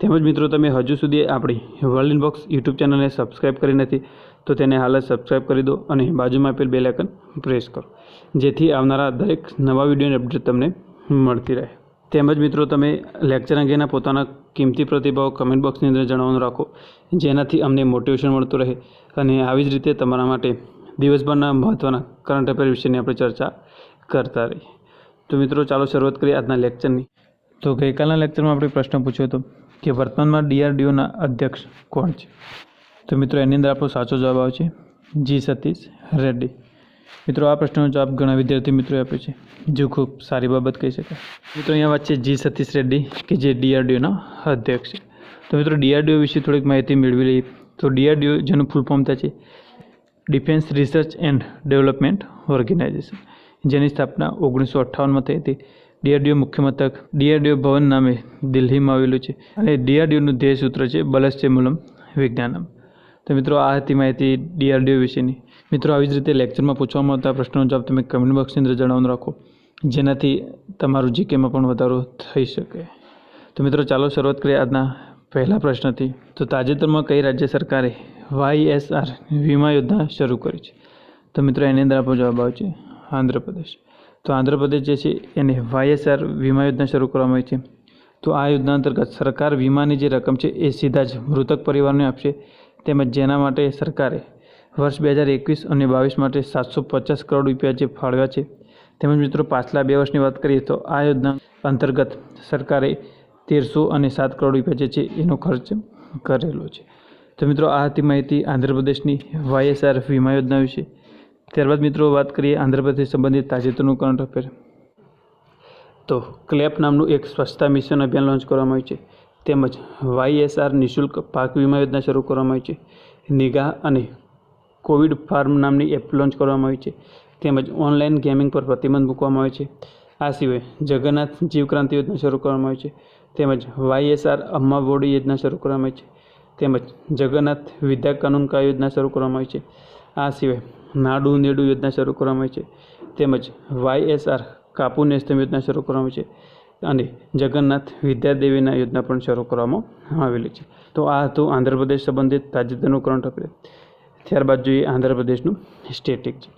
તેમજ મિત્રો તમે હજુ સુધી આપણી વર્લ્ડ ઇનબોક્સ યુટ્યુબ ચેનલને સબસ્ક્રાઈબ કરી નથી, તો તેને હાલ જ સબસ્ક્રાઈબ કરી દો અને બાજુમાં આપેલ બેલ આઇકન પ્રેસ કરો, જેથી આવનારા દરેક નવા વિડીયોની અપડેટ તમને મળતી રહે. તેમજ મિત્રો તમે લેક્ચર અંગેના પોતાના કિંમતી પ્રતિભાવો કમેન્ટ બોક્સની અંદર જણાવવાનું રાખો, જેનાથી અમને મોટિવેશન મળતું રહે અને આવી જ રીતે તમારા માટે દિવસભરના મહત્ત્વના કરંટ અફેર વિશેની આપણે ચર્ચા કરતા રહીએ. તો મિત્રો ચાલો શરૂઆત કરીએ આજના લેક્ચરની તો ગઈકાલના લેક્ચરમાં આપણે પ્રશ્ન પૂછ્યો હતો કે વર્તમાનમાં ડીઆરડીઓના અધ્યક્ષ કોણ છે? તો મિત્રો, એની અંદર આપણો સાચો જવાબ આવશે જી સતીશ રેડ્ડી. મિત્રો, આ પ્રશ્નનો જવાબ ઘણા વિદ્યાર્થી મિત્રોએ આપ્યો છે, જે ખૂબ સારી બાબત કહી શકાય. મિત્રો, અહીંયા વાત છે જી સતીશ રેડ્ડી કે જે ડીઆરડીઓના અધ્યક્ષ છે. તો મિત્રો, ડીઆરડીઓ વિશે થોડીક માહિતી મેળવી લઈએ. તો ડીઆરડીઓ જેનું ફૂલ ફોર્મ થાય છે defence research and development organisation જેની સ્થાપના ઓગણીસો અઠ્ઠાવનમાં થઈ હતી. ડીઆરડીઓ મુખ્ય મથક ડીઆરડીઓ ભવન નામે દિલ્હીમાં આવેલું છે અને ડીઆરડીઓનું ધ્યેય સૂત્ર છે બલસ્ય મૂલમ વિજ્ઞાનમ. તો મિત્રો, આ હતી માહિતી ડીઆરડીઓ વિશેની. મિત્રો, આવી જ રીતે લેક્ચરમાં પૂછવામાં આવતા પ્રશ્નોનો જવાબ તમે કમેન્ટ બોક્સની અંદર જણાવવાનું રાખો, જેનાથી તમારું જીકેમાં પણ વધારો થઈ શકે. તો મિત્રો, ચાલો શરૂઆત કરીએ આજના પહેલા પ્રશ્નથી. તો તાજેતરમાં કઈ રાજ્ય સરકારે વાયએસઆર વીમા યોજના શરૂ કરી છે? તો મિત્રો, એની અંદર આપણો જવાબ આવે છે આંધ્રપ્રદેશ. તો આંધ્રપ્રદેશ જે છે એને વાયએસઆર વીમા યોજના શરૂ કરવામાં આવી છે. તો આ યોજના અંતર્ગત સરકાર વીમાની જે રકમ છે એ સીધા જ મૃતક પરિવારને આપશે. તેમજ જેના માટે સરકારે વર્ષ બે હજાર એકવીસ અને બાવીસ માટે સાતસો પચાસ કરોડ રૂપિયા જે ફાળવ્યા છે. તેમજ મિત્રો પાછલા બે વર્ષની વાત કરીએ તો આ યોજના અંતર્ગત સરકારે તેરસો અને સાત કરોડ રૂપિયા જે છે એનો ખર્ચ કરેલો છે. તો મિત્રો આ હતી માહિતી આંધ્રપ્રદેશની વાયએસઆર વીમા યોજના વિશે. ત્યારબાદ મિત્રો વાત કરીએ આંધ્રપ્રદેશ સંબંધિત તાજેતરનું કરંટ અફેર તો ક્લેપ નામનું એક સ્વચ્છતા મિશન અભિયાન લોન્ચ કરવામાં આવ્યું છે. તેમજ વાયએસઆર નિઃશુલ્ક પાક વીમા યોજના શરૂ કરવામાં આવી છે. નિગા અને કોવિડ ફાર્મ નામની એપ લોન્ચ કરવામાં આવી છે. તેમજ ઓનલાઈન ગેમિંગ પર પ્રતિબંધ મૂકવામાં આવે છે. આ સિવાય જગન્નાથ જીવક્રાંતિ યોજના શરૂ કરવામાં આવી છે. તેમજ વાયએસઆર અમ્મા બોડી યોજના શરૂ કરવામાં આવી છે. તેમજ જગન્નાથ વિદ્યા કાનૂન કા યોજના શરૂ કરવામાં આવી છે. આ સિવાય નાડુ નેડું યોજના શરૂ કરવામાં આવી છે. તેમજ વાયએસઆર કાપુ નેસ્તમ યોજના શરૂ કરવામાં આવી છે અને જગન્નાથ વિદ્યાદેવીના યોજના પણ શરૂ કરવામાં આવેલી છે. તો આ હતું આંધ્રપ્રદેશ સંબંધિત તાજેતરનું કરંટ અફેર. ત્યારબાદ જોઈએ આંધ્રપ્રદેશનું સ્ટેટિક છે.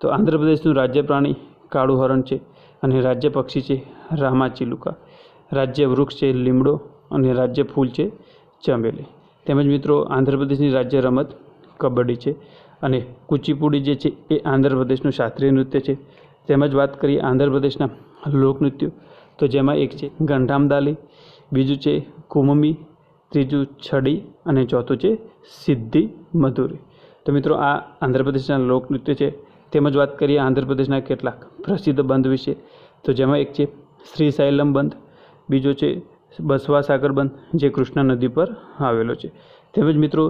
તો આંધ્રપ્રદેશનું રાજ્ય પ્રાણી કાળું હરણ છે અને રાજ્ય પક્ષી છે રામાચિલુકા રાજ્ય વૃક્ષ છે લીમડો અને રાજ્ય ફૂલ છે ચમેલી તેમજ મિત્રો આંધ્રપ્રદેશની રાજ્ય રમત કબડ્ડી છે. અને કુચીપુડી જે છે એ આંધ્રપ્રદેશનું શાસ્ત્રીય નૃત્ય છે. તેમજ વાત કરીએ આંધ્રપ્રદેશના લોકનૃત્યો, તો જેમાં એક છે ગંઢામદાલી બીજું છે કુમમી, ત્રીજું છડી અને ચોથું છે સિદ્ધિ મધુરી. તો મિત્રો, આ આંધ્રપ્રદેશના લોકનૃત્ય છે. તેમજ વાત કરીએ આંધ્રપ્રદેશના કેટલાક પ્રસિદ્ધ બંધ વિશે, તો જેમાં એક છે શ્રીસાયલમ બંધ, બીજો છે બસવા સાગર બંધ, જે કૃષ્ણા નદી પર આવેલો છે. તેમજ મિત્રો,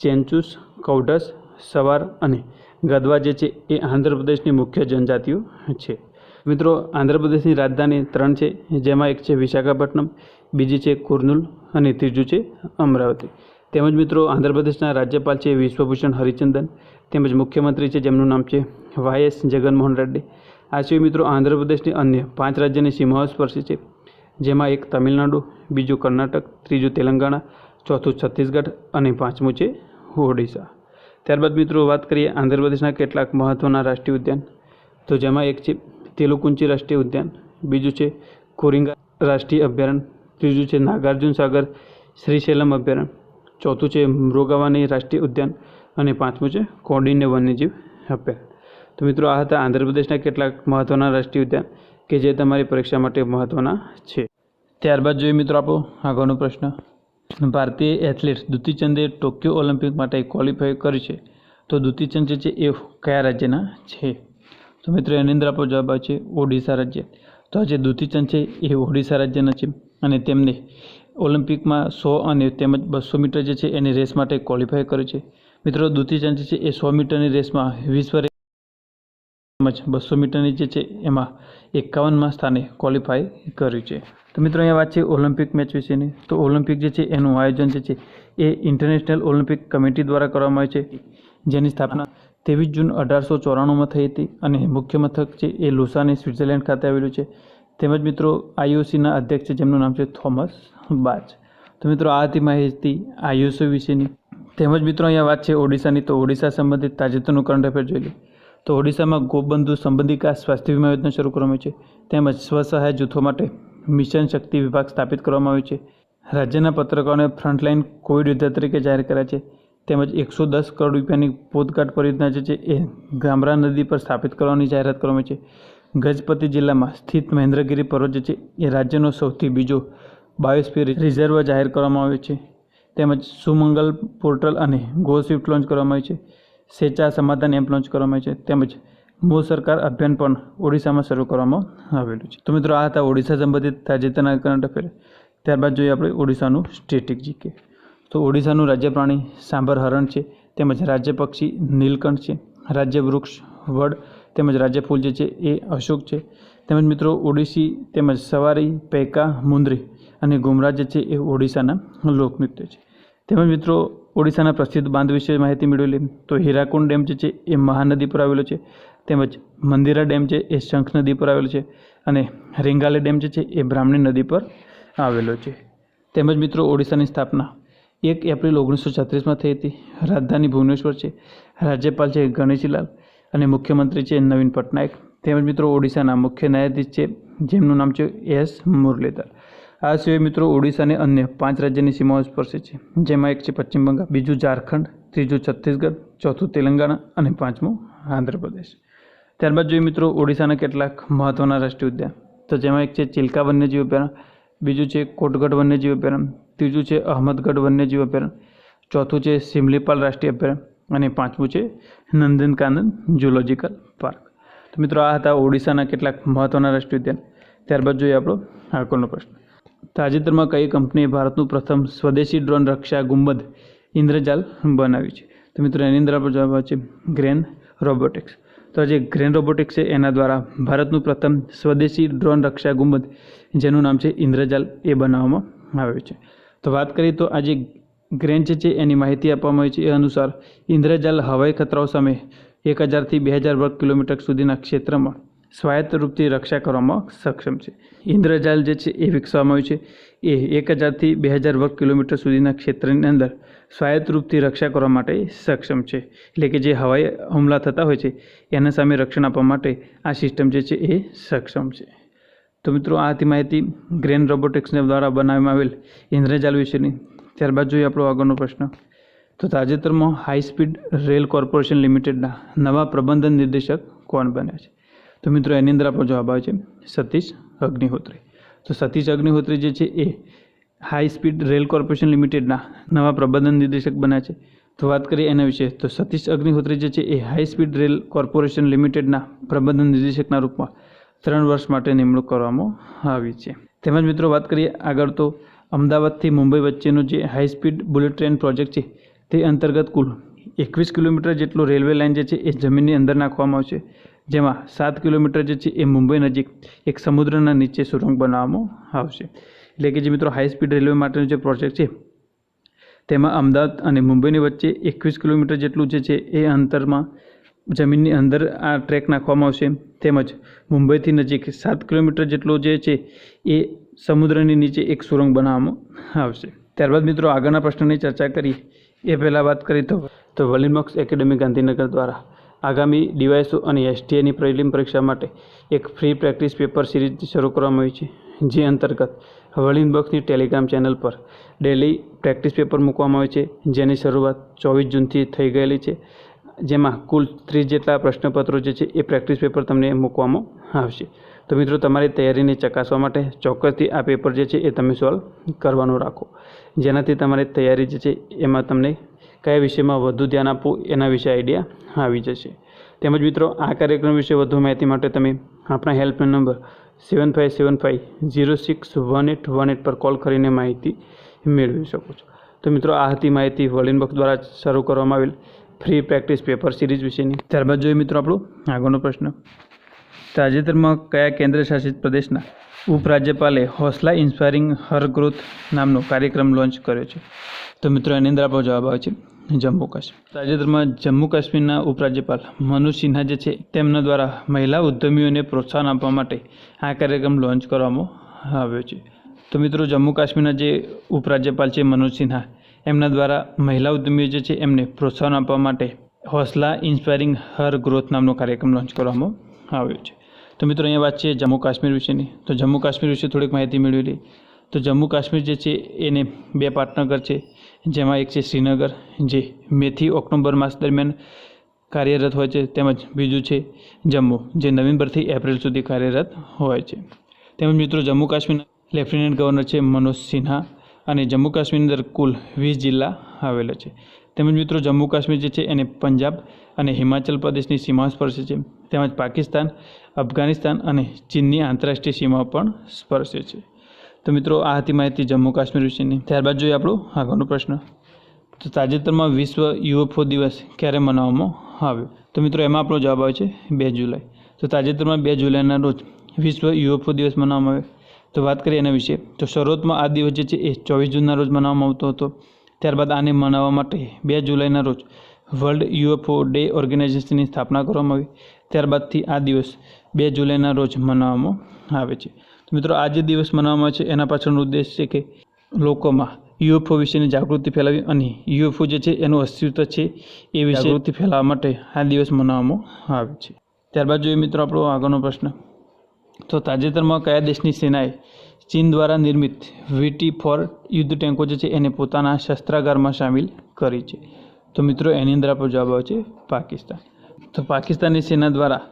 ચેન્ચુસ, કૌઢસ સવાર અને ગદવા જે છે એ આંધ્રપ્રદેશની મુખ્ય જનજાતિઓ છે. મિત્રો, આંધ્રપ્રદેશની રાજધાની ત્રણ છે. જેમાં એક છે વિશાખાપટ્ટનમ, બીજી છે કુર્નુલ અને ત્રીજું છે અમરાવતી. તેમજ મિત્રો, આંધ્રપ્રદેશના રાજ્યપાલ છે વિશ્વભૂષણ હરિચંદન. તેમજ મુખ્યમંત્રી છે જેમનું નામ છે વાયએસ જગનમોહન રેડ્ડી. આ સિવાય મિત્રો, આંધ્રપ્રદેશની અન્ય પાંચ રાજ્યની સીમાઓ સ્પર્શી છે. જેમાં એક તમિલનાડુ, બીજું કર્ણાટક, ત્રીજું તેલંગાણા, ચોથું છત્તીસગઢ અને પાંચમું છે ઓડિશા. ત્યારબાદ મિત્રો વાત કરીએ આંધ્રપ્રદેશના કેટલાક મહત્ત્વના રાષ્ટ્રીય ઉદ્યાન. તો જેમાં એક છે તેલુકુંચી રાષ્ટ્રીય ઉદ્યાન, બીજું છે કોરિંગા રાષ્ટ્રીય અભયારણ્ય, ત્રીજું છે નાગાર્જુન સાગર શ્રીશૈલમ અભયારણ્ય, ચોથું છે મૃગાવાની રાષ્ટ્રીય ઉદ્યાન અને પાંચમું છે કોડીને વન્યજીવ અભયારણ્ય. તો મિત્રો આ હતા આંધ્રપ્રદેશના કેટલાક મહત્ત્વના રાષ્ટ્રીય ઉદ્યાન કે જે તમારી પરીક્ષા માટે મહત્ત્વના છે. ત્યારબાદ જોઈએ મિત્રો આપો આગળનો પ્રશ્ન. ભારતીય એથ્લેટ્સ દુતીચંદે ટોક્યો ઓલિમ્પિક માટે ક્વોલિફાય કર્યું છે. તો દુતીચંદ જે છે એ કયા રાજ્યના છે? તો મિત્રો, એની અંદર આપણો જવાબ છે ઓડિશા રાજ્ય. તો આ જે દુતીચંદ છે એ ઓડિશા રાજ્યના છે અને તેમને ઓલિમ્પિકમાં સો અને તેમજ બસો મીટર જે છે એની રેસ માટે ક્વોલિફાય કર્યું છે. મિત્રો, દુતીચંદ છે એ સો મીટરની રેસમાં વિશ્વ તેમજ બસો મીટરની જે છે એમાં એકાવનમાં સ્થાને ક્વોલિફાય કર્યું છે. તો મિત્રો, અહીંયા વાત છે ઓલિમ્પિક મેચ વિશેની. તો ઓલિમ્પિક જે છે, એનું આયોજન જે છે, એ ઇન્ટરનેશનલ ઓલિમ્પિક કમિટી દ્વારા કરવામાં આવે છે, જેની સ્થાપના ત્રેવીસ જૂન અઢારસો ચોરાણુંમાં થઈ હતી અને મુખ્ય મથક છે, એ લુસાને, સ્વિટ્ઝરલેન્ડ ખાતે આવેલું છે. તેમજ મિત્રો, આઈઓસીના અધ્યક્ષ છે, જેમનું નામ છે, થોમસ બાચ તો મિત્રો, આ હતી માહિતી આઈઓસી વિશેની. તેમજ મિત્રો, અહીંયા વાત છે ઓડિશાની. તો ઓડિશા સંબંધિત તાજેતરનું કરંટ અફેર જોઈ લઈએ. તો ઓડિશામાં ગોબંધુ સંબંધિકા સ્વાસ્થ્ય વીમા યોજના શરૂ કરવામાં છે. તેમજ સ્વસહાય જૂથો માટે મિશન શક્તિ વિભાગ સ્થાપિત કરવામાં આવ્યો છે. રાજ્યના પત્રકારોને ફ્રન્ટલાઇન કોવિડ યોદ્ધા તરીકે જાહેર કર્યા છે. તેમજ એકસો દસ કરોડ રૂપિયાની પોતકાટ પરિયોજના જે છે એ ગામરા નદી પર સ્થાપિત કરવાની જાહેરાત કરવામાં છે. ગજપતિ જિલ્લામાં સ્થિત મહેન્દ્રગીરી પર્વત જે છે એ રાજ્યનો સૌથી બીજો બાયોસ્ફિયર રિઝર્વ જાહેર કરવામાં આવ્યો છે. તેમજ સુમંગલ પોર્ટલ અને ગો સ્વિફ્ટ લોન્ચ કરવામાં આવી છે. સેચા સમાધાન એપ લોન્ચ કરવામાં આવી છે. તેમજ મો સરકાર અભિયાન પણ ઓડિશામાં શરૂ કરવામાં આવેલું છે. તો મિત્રો, આ હતા ઓડિશા સંબંધિત તાજેતરના કરંટ અફેર. ત્યારબાદ જોઈએ આપણે ઓડિશાનું સ્ટેટિક જીકે તો ઓડિશાનું રાજ્ય પ્રાણી સાંભર હરણ છે, તેમજ રાજ્ય પક્ષી નીલકંઠ છે રાજ્ય વૃક્ષ વડ, તેમજ રાજ્ય ફૂલ જે છે એ અશોક છે. તેમજ મિત્રો, ઓડિશી તેમજ સવારી, પૈકા, મુંદરી અને ગુમરા જે છે એ ઓડિશાના લોકનૃત્ય છે. તેમજ મિત્રો, ઓડિશાના પ્રસિદ્ધ બાંધ વિશે માહિતી મેળવેલી. તો હીરાકુંડ ડેમ જે છે, એ મહાનદી પર આવેલો છે. તેમજ મંદિરા ડેમ છે, એ શંખ નદી પર આવેલો છે. અને રેંગાલે ડેમ જે છે, એ બ્રાહ્મણી નદી પર આવેલો છે. તેમજ મિત્રો, ઓડિશાની સ્થાપના એક એપ્રિલ ઓગણીસો છત્રીસમાં થઈ હતી. રાજધાની ભુવનેશ્વર છે. રાજ્યપાલ છે ગણેશીલાલ અને મુખ્યમંત્રી છે નવીન પટનાયક. તેમજ મિત્રો, ઓડિશાના મુખ્ય ન્યાયાધીશ છે, જેમનું નામ છે એસ મુરલીધર. આ સિવાય મિત્રો ઓડિશાને અન્ય પાંચ રાજ્યની સીમાઓ સ્પર્શે છે. જેમાં એક છે પશ્ચિમ બંગાળ, બીજું ઝારખંડ, ત્રીજું છત્તીસગઢ, ચોથું તેલંગાણા અને પાંચમું આંધ્રપ્રદેશ. ત્યારબાદ જોઈએ મિત્રો ઓડિશાના કેટલાક મહત્ત્વના રાષ્ટ્રીય ઉદ્યાન. તો જેમાં એક છે ચિલ્કા વન્યજીવ અભયારણ્ય, બીજું છે કોટગઢ વન્યજીવ અભયારણ્ય, ત્રીજું છે અહમદગઢ વન્યજીવ અભયારણ્ય, ચોથું છે સિમલીપાલ રાષ્ટ્રીય અભયારણ્ય અને પાંચમું છે નંદનકાનન ઝુલોજિકલ પાર્ક. તો મિત્રો આ હતા ઓડિશાના કેટલાક મહત્ત્વના રાષ્ટ્રીય ઉદ્યાન. ત્યારબાદ જોઈએ આપણો આગળનો પ્રશ્ન. તાજેતરમાં કઈ કંપનીએ ભારતનું પ્રથમ સ્વદેશી ડ્રોન રક્ષા ગુંબદ ઇન્દ્રજાલ બનાવ્યું છે? તો મિત્રો, એની અંદર આપણો જવાબ છે ગ્રેન રોબોટિક્સ. તો જે ગ્રેન રોબોટિક્સ છે, એના દ્વારા ભારતનું પ્રથમ સ્વદેશી ડ્રોન રક્ષા ગુંબદ, જેનું નામ છે ઇન્દ્રજાલ, એ બનાવવામાં આવ્યું છે. તો વાત કરીએ તો આ જે ગ્રેન છે એની માહિતી આપવામાં આવી છે, એ અનુસાર ઇન્દ્રજાલ હવાઈ ખતરાઓ સામે એક હજારથી બે હજાર વર્ગ કિલોમીટર સુધીના ક્ષેત્રમાં સ્વાયત્ત રૂપથી રક્ષા કરવામાં સક્ષમ છે. ઇન્દ્રજાલ જે છે એ વિકસાવવામાં આવ્યું છે. એ એક હજારથી બે હજાર વર્ગ કિલોમીટર સુધીના ક્ષેત્રની અંદર સ્વાયત્ત રૂપથી રક્ષા કરવા માટે સક્ષમ છે. એટલે કે જે હવાઈ હુમલા થતા હોય છે, એના સામે રક્ષણ આપવા માટે આ સિસ્ટમ જે છે એ સક્ષમ છે. તો મિત્રો, આ હતી માહિતી ગ્રેન રોબોટિક્સને દ્વારા બનાવવામાં આવેલ ઇન્દ્રજાલ વિશેની. ત્યારબાદ જોઈએ આપણો આગળનો પ્રશ્ન. તો તાજેતરમાં હાઈ સ્પીડ રેલ કોર્પોરેશન લિમિટેડના નવા પ્રબંધન નિર્દેશક કોણ બન્યા છે? તો મિત્રો એની અંદર આપણો જવાબ આવે છે સતીશ અગ્નિહોત્રી. તો સતીશ અગ્નિહોત્રી જે છે એ હાઈ સ્પીડ રેલ કોર્પોરેશન લિમિટેડના નવા પ્રબંધન નિર્દેશક બન્યા છે. તો વાત કરીએ એના વિશે, તો સતીશ અગ્નિહોત્રી જે છે એ હાઈ સ્પીડ રેલ કોર્પોરેશન લિમિટેડના પ્રબંધન નિર્દેશકના રૂપમાં ત્રણ વર્ષ માટે નિમણૂક કરવામાં આવી છે. તેમજ મિત્રો વાત કરીએ આગળ તો અમદાવાદથી મુંબઈ વચ્ચેનો જે high speed bullet train project છે, તે અંતર્ગત કુલ એકવીસ કિલોમીટર જેટલો રેલવે લાઇન જે છે એ જમીનની અંદર નાખવામાં આવશે. જેમાં સાત કિલોમીટર જે છે એ મુંબઈ નજીક એક સમુદ્રના નીચે સુરંગ બનાવવામાં આવશે. એટલે કે જે મિત્રો હાઈ સ્પીડ રેલવે માટેનો જે પ્રોજેક્ટ છે, તેમાં અમદાવાદ અને મુંબઈની વચ્ચે એકવીસ કિલોમીટર જેટલું જે છે એ અંતરમાં જમીનની અંદર આ ટ્રેક નાખવામાં આવશે. તેમજ મુંબઈથી નજીક સાત કિલોમીટર જેટલો જે છે એ સમુદ્રની નીચે એક સુરંગ બનાવવામાં આવશે. ત્યારબાદ મિત્રો આગળના પ્રશ્નની ચર્ચા કરીએ એ પહેલાં વાત કરી તો તો વલિનમોક્સ એકેડેમી ગાંધીનગર દ્વારા આગામી ડીવાયસો અને એસટીએની પ્રિલિમ પરીક્ષા માટે એક ફ્રી પ્રેક્ટિસ પેપર સિરીઝ શરૂ કરવામાં આવી છે, જે અંતર્ગત વર્લિન બક્સની ટેલિગ્રામ ચેનલ પર ડેલી પ્રેક્ટિસ પેપર મૂકવામાં આવે છે, જેની શરૂઆત ચોવીસ જૂનથી થઈ ગયેલી છે, જેમાં કુલ ત્રીસ જેટલા પ્રશ્નપત્રો જે છે એ પ્રેક્ટિસ પેપર તમને મૂકવામાં આવશે. તો મિત્રો, તમારી તૈયારીને ચકાસવા માટે ચોક્કસથી આ પેપર જે છે એ તમે સોલ્વ કરવાનું રાખો. જેનાથી તમારી તૈયારી જે છે એમાં તમને કયા વિષયમાં વધુ ધ્યાન આપવું એના વિશે આઈડિયા આવી જશે. તેમજ મિત્રો, આ કાર્યક્રમ વિશે વધુ માહિતી માટે તમે આપણા helpline number seven five seven five zero six one eight one eight પર કોલ કરીને માહિતી મેળવી શકો છો. તો મિત્રો, આ હતી માહિતી વર્લિન બોક્સ દ્વારા શરૂ કરવામાં આવેલ ફ્રી પ્રેક્ટિસ પેપર સિરીઝ વિશેની. ત્યારબાદ જોઈએ મિત્રો આપણો આગળનો પ્રશ્ન. તાજેતરમાં કયા કેન્દ્ર શાસિત પ્રદેશના ઉપરાજ્યપાલે હોસલા ઇન્સ્પાયરિંગ હર ગ્રોથ નામનો કાર્યક્રમ લોન્ચ કર્યો છે. તો મિત્રો, એની અંદર આપણો જવાબ આવે છે જમ્મુ કાશ્મીર. તાજેતરમાં જમ્મુ કાશ્મીરના ઉપરાજ્યપાલ મનોજ સિન્હા જે છે, તેમના દ્વારા મહિલા ઉદ્યમીઓને પ્રોત્સાહન આપવા માટે આ કાર્યક્રમ લોન્ચ કરવામાં આવ્યો છે. તો મિત્રો, જમ્મુ કાશ્મીરના જે ઉપરાજ્યપાલ છે મનોજ સિન્હા, એમના દ્વારા મહિલા ઉદ્યમીઓ જે છે, એમને પ્રોત્સાહન આપવા માટે હોસલા ઇન્સ્પાયરિંગ હર ગ્રોથ નામનો કાર્યક્રમ લોન્ચ કરવામાં આવ્યો છે. તો મિત્રો, અહીંયા વાત છે જમ્મુ કાશ્મીર વિશેની. તો જમ્મુ કાશ્મીર વિશે થોડીક માહિતી મેળવી લઈએ તો જમ્મુ કાશ્મીર જે છે, એને બે પાટનગર છે. જેમાં એક છે શ્રીનગર, જે મેથી ઓક્ટોબર માસ દરમિયાન કાર્યરત હોય છે, તેમજ બીજું છે જમ્મુ, જે નવેમ્બરથી એપ્રિલ સુધી કાર્યરત હોય છે. તેમજ મિત્રો જમ્મુ કાશ્મીરના લેફ્ટનન્ટ ગવર્નર છે મનોજ સિન્હા અને જમ્મુ કાશ્મીરની અંદર કુલ વીસ જિલ્લા આવેલા છે. તેમજ મિત્રો જમ્મુ કાશ્મીર જે છે, એને પંજાબ અને હિમાચલ પ્રદેશની સીમા સ્પર્શે છે. તેમજ પાકિસ્તાન, અફઘાનિસ્તાન અને ચીનની આંતરરાષ્ટ્રીય સીમા પણ સ્પર્શે છે. તો મિત્રો, આ હતી માહિતી જમ્મુ કાશ્મીર વિશેની. ત્યારબાદ જોઈએ આપણો આગળનો પ્રશ્ન. તો તાજેતરમાં વિશ્વ યુએફઓ દિવસ ક્યારે મનાવવામાં આવ્યો? તો મિત્રો, એમાં આપણો જવાબ આવે છે બે જુલાઈ. તો તાજેતરમાં બે જુલાઈના રોજ વિશ્વ યુએફઓ દિવસ મનાવવામાં આવ્યો. તો વાત કરીએ એના વિશે. તો શરૂઆતમાં આ દિવસ જે છે એ ચોવીસ જૂનના રોજ મનાવવામાં આવતો હતો. ત્યારબાદ આને મનાવવા માટે બે જુલાઈના રોજ વર્લ્ડ યુએફઓ ડે ઓર્ગેનાઇઝેશનની સ્થાપના કરવામાં આવી. ત્યારબાદથી આ દિવસ બે જુલાઈના રોજ મનાવવામાં આવે છે. મિત્રો, આ જે દિવસ મનાવવામાં આવે છે, એના પાછળનો ઉદ્દેશ છે કે લોકોમાં યુએફઓ વિશેની જાગૃતિ ફેલાવી અને યુએફઓ જે છે, એનું અસ્તિત્વ છે એ વિશે જાગૃતિ ફેલાવવા માટે આ દિવસ મનાવવામાં આવે છે. ત્યારબાદ જોઈએ મિત્રો આપણો આગળનો પ્રશ્ન. તો તાજેતરમાં કયા દેશની સેનાએ ચીન દ્વારા નિર્મિત વીટી ફોર યુદ્ધ ટેન્કો જે છે, એને પોતાના શસ્ત્રાગારમાં સામેલ કરી છે? તો મિત્રો, એની અંદર આપણો જવાબ આવે છે પાકિસ્તાન. તો પાકિસ્તાની સેના દ્વારા,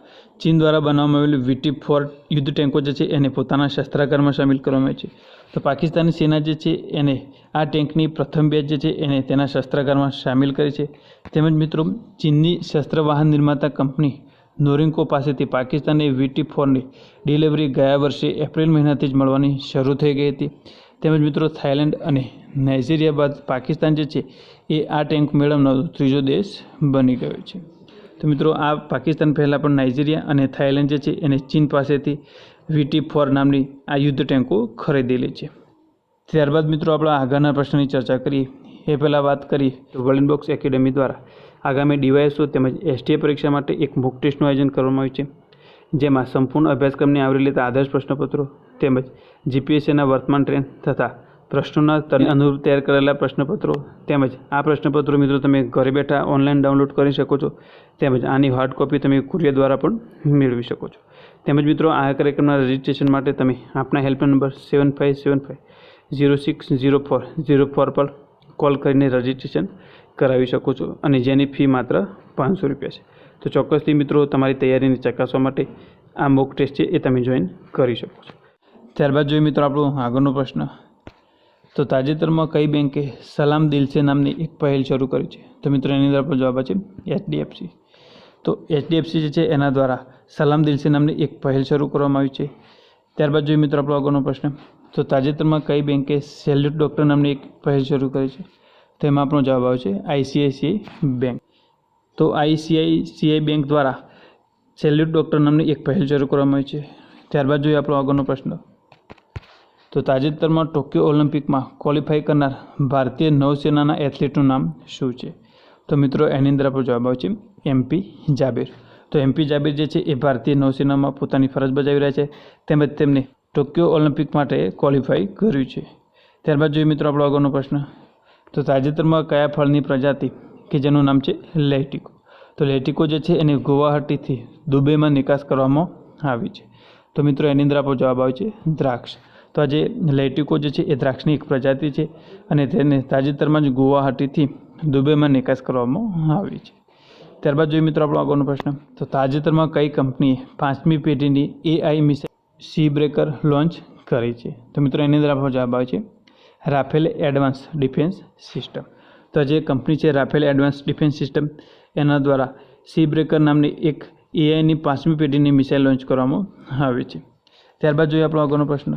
ચીન દ્વારા બનાવવામાં આવેલું વીટી ફોર યુદ્ધ ટેન્કો જે છે એને પોતાના શસ્ત્રાગારમાં સામેલ કરવામાં છે. તો પાકિસ્તાની સેના જે છે એને આ ટેન્કની પ્રથમ બેચ જે છે એને તેના શસ્ત્રાગારમાં સામેલ કરી છે. તેમજ મિત્રો, ચીનની શસ્ત્ર વાહન નિર્માતા કંપની નોરિન્કો પાસેથી પાકિસ્તાને વીટી ફોરની ડિલિવરી ગયા વર્ષે એપ્રિલ મહિનાથી જ મળવાની શરૂ થઈ ગઈ હતી. તેમજ મિત્રો, થાઇલેન્ડ અને નાઇજીરિયા બાદ પાકિસ્તાન જે છે એ આ ટેન્ક મેળવનારો ત્રીજો દેશ બની ગયો છે. તો મિત્રો, આ પાકિસ્તાન પહેલાં પણ નાઇજીરિયા અને થાઇલેન્ડ જે છે, એને ચીન પાસેથી વીટી ફોર નામની આ યુદ્ધ ટેન્કો ખરીદેલી છે. ત્યારબાદ મિત્રો, આપણા આગળના પ્રશ્નની ચર્ચા કરીએ. એ પહેલાં વાત કરીએ તો વર્લ્ડ બોક્સ એકેડેમી દ્વારા આગામી ડીવાયએસઓ તેમજ એસટીએ પરીક્ષા માટે એક મોક ટેસ્ટનું આયોજન કરવામાં આવ્યું છે. જેમાં સંપૂર્ણ અભ્યાસક્રમને આવરી લેતા આદર્શ પ્રશ્નપત્રો તેમજ જીપીએસસીના વર્તમાન ટ્રેન્ડ તથા પ્રશ્નોના તને અનુરૂપ તૈયાર કરેલા પ્રશ્નપત્રો તેમજ આ પ્રશ્નપત્રો મિત્રો તમે ઘરે બેઠા ઓનલાઈન ડાઉનલોડ કરી શકો છો. તેમજ આની હાર્ડ કોપી તમે કુરિયર દ્વારા પણ મેળવી શકો છો. તેમજ મિત્રો આ કાર્યક્રમના રજિસ્ટ્રેશન માટે તમે આપણા helpline number seven five seven five zero six zero four zero four પર કોલ કરીને રજિસ્ટ્રેશન કરાવી શકો છો. અને જેની ફી માત્ર પાંચસો રૂપિયા છે. તો ચોક્કસથી મિત્રો તમારી તૈયારીને ચકાસવા માટે આ મોક ટેસ્ટ છે એ તમે જોઈન કરી શકો છો. ત્યારબાદ જોઈએ મિત્રો આપણો આગળનો પ્રશ્ન. તો તાજેતરમાં કઈ બેંકે સલામ દિલસે નામની એક પહેલ શરૂ કરી છે? તો મિત્રો, એની અંદર પણ જવાબ છે એચડીએફસી. તો એચડીએફસી જે છે, એના દ્વારા સલામ દિલસે નામની એક પહેલ શરૂ કરવામાં આવી છે. ત્યારબાદ જોઈએ મિત્રો, આપણો આગળનો પ્રશ્ન. તો તાજેતરમાં કઈ બેંકે સેલ્યુટ ડૉક્ટર નામની એક પહેલ શરૂ કરી છે? તો એમાં આપણો જવાબ આવે છે આઈસીઆઈસીઆઈ બેંક. તો આઈસીઆઈસીઆઈ બેંક દ્વારા સેલ્યુટ ડૉક્ટર નામની એક પહેલ શરૂ કરવામાં આવી છે. ત્યારબાદ જોઈએ આપણો આગળનો પ્રશ્ન. તો તાજેતરમાં ટોક્યો ઓલિમ્પિકમાં ક્વોલિફાય કરનાર ભારતીય નૌસેનાના એથ્લેટનું નામ શું છે? તો મિત્રો, એની અંદર આપણો જવાબ આવે છે એમપી જાબીર. તો એમપી જાબીર જે છે, એ ભારતીય નૌસેનામાં પોતાની ફરજ બજાવી રહ્યા છે. તેમજ તેમને ટોક્યો ઓલિમ્પિક માટે ક્વોલિફાય કર્યું છે. ત્યારબાદ જોઈએ મિત્રો આપણો આગળનો પ્રશ્ન. તો તાજેતરમાં કયા ફળની પ્રજાતિ કે જેનું નામ છે લેટિકો? તો લેટિકો જે છે, એને ગુવાહાટીથી દુબઈમાં નિકાસ કરવામાં આવી છે. તો મિત્રો, એની અંદર આપણો જવાબ આવે છે દ્રાક્ષ. તો આ જે લેટિકો જે છે એ દ્રાક્ષની એક પ્રજાતિ છે અને તેને તાજેતરમાં જ ગુવાહાટીથી દુબઈમાં નિકાસ કરવામાં આવી છે. ત્યારબાદ જોઈએ મિત્રો આપણો આગળનો પ્રશ્ન. તો તાજેતરમાં કઈ કંપનીએ પાંચમી પેઢીની AI missile sea breaker launch કરી છે? તો મિત્રો એની અંદર આપણો જવાબ આવે છે રાફેલ એડવાન્સ ડિફેન્સ સિસ્ટમ. તો જે કંપની છે રાફેલ એડવાન્સ ડિફેન્સ સિસ્ટમ, એના દ્વારા સી બ્રેકર નામની એક એઆઈની પાંચમી પેઢીની મિસાઇલ લોન્ચ કરવામાં આવી છે. ત્યારબાદ જોઈએ આપણો આગળનો પ્રશ્ન.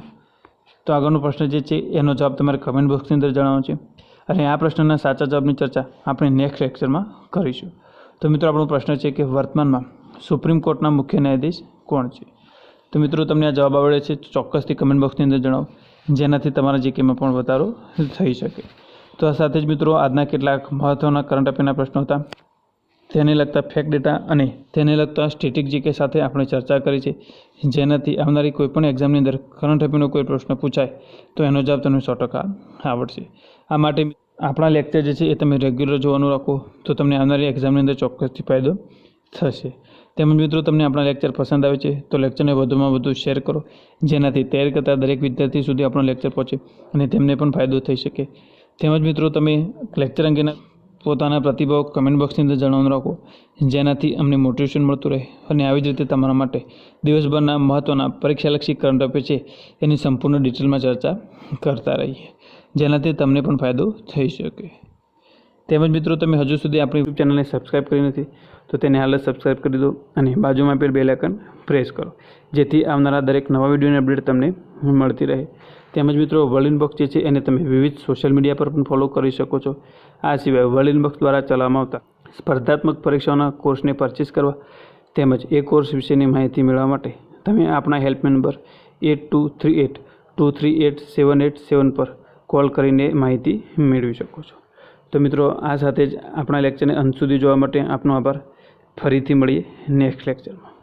તો આગળનો પ્રશ્ન જે છે, એનો જવાબ તમારે કમેન્ટ બોક્સની અંદર જણાવવાનો છે. અને આ પ્રશ્નના સાચા જવાબની ચર્ચા આપણે નેક્સ્ટ લેક્ચરમાં કરીશું. તો મિત્રો, આપણો પ્રશ્ન છે કે વર્તમાનમાં સુપ્રીમ કોર્ટના મુખ્ય ન્યાયાધીશ કોણ છે? તો મિત્રો, તમને આ જવાબ આવડે છે, ચોક્કસથી કમેન્ટ બોક્સની અંદર જણાવો. જેનાથી તમારા જીકેમાં પણ વધારો થઈ શકે. તો આ સાથે જ મિત્રો, આજના કેટલાક મહત્ત્વના કરંટ અફેરના પ્રશ્નો હતા. તેને લગતા ફેક ડેટા અને તેને લગતા સ્ટેટિક જીકે સાથે આપણે ચર્ચા કરી છે. જેનાથી આવનારી કોઈપણ એક્ઝામની અંદર કરંટ અફેરનો કોઈ પ્રશ્ન પૂછાય, તો એનો જવાબ તમને સો ટકા આવડશે. આ માટે આપણા લેક્ચર જે છે એ તમે રેગ્યુલર જોવાનું રાખો, તો તમને આવનારી એક્ઝામની અંદર ચોક્કસથી ફાયદો થશે. તેમજ મિત્રો, તમને આપણા લેક્ચર પસંદ આવે છે, તો લેક્ચરને વધુમાં વધુ શેર કરો, જેનાથી તૈયાર કરતા દરેક વિદ્યાર્થી સુધી આપણો લેક્ચર પહોંચે અને તેમને પણ ફાયદો થઈ શકે. તેમજ મિત્રો, તમે લેક્ચર અંગેના પોતાના પ્રતિભાવ કમેન્ટ બોક્સની અંદર જણાવવાનું રાખો, જેનાથી અમને મોટિવેશન મળતું રહે અને આવી જ રીતે તમારા માટે દિવસભરના મહત્ત્વના પરીક્ષાલક્ષી કરંટ અફેર છે, એની સંપૂર્ણ ડિટેલમાં ચર્ચા કરતા રહીએ, જેનાથી તમને પણ ફાયદો થઈ શકે. તેમજ મિત્રો, તમે હજુ સુધી આપણી યુટ્યુબ ચેનલને સબસ્ક્રાઈબ કરી નથી, તો તેને હાલ જ સબસ્ક્રાઈબ કરી દો અને બાજુમાં પેલ બેલ આઇકન પ્રેસ કરો, જેથી આવનારા દરેક નવા વિડીયોની અપડેટ તમને મળતી રહે. તેમજ મિત્રો વર્લ્ડ ઇનબોક્સ જે છે એને તમે વિવિધ સોશિયલ મીડિયા પર પણ ફોલો કરી શકો છો. આ સિવાય વર્લ્ડ ઇનબોક્સ દ્વારા ચલાવવામાં આવતા સ્પર્ધાત્મક પરીક્ષાઓના કોર્સને પરચેસ કરવા તેમજ એ કોર્સ વિશેની માહિતી મેળવવા માટે તમે આપણા helpline number eight two three eight two three eight seven eight seven પર કોલ કરીને માહિતી મેળવી શકો છો. તો મિત્રો આ સાથે જ આપણા લેક્ચરને અંત સુધી જોવા માટે આપનો આભાર. ફરીથી મળીએ નેક્સ્ટ લેક્ચરમાં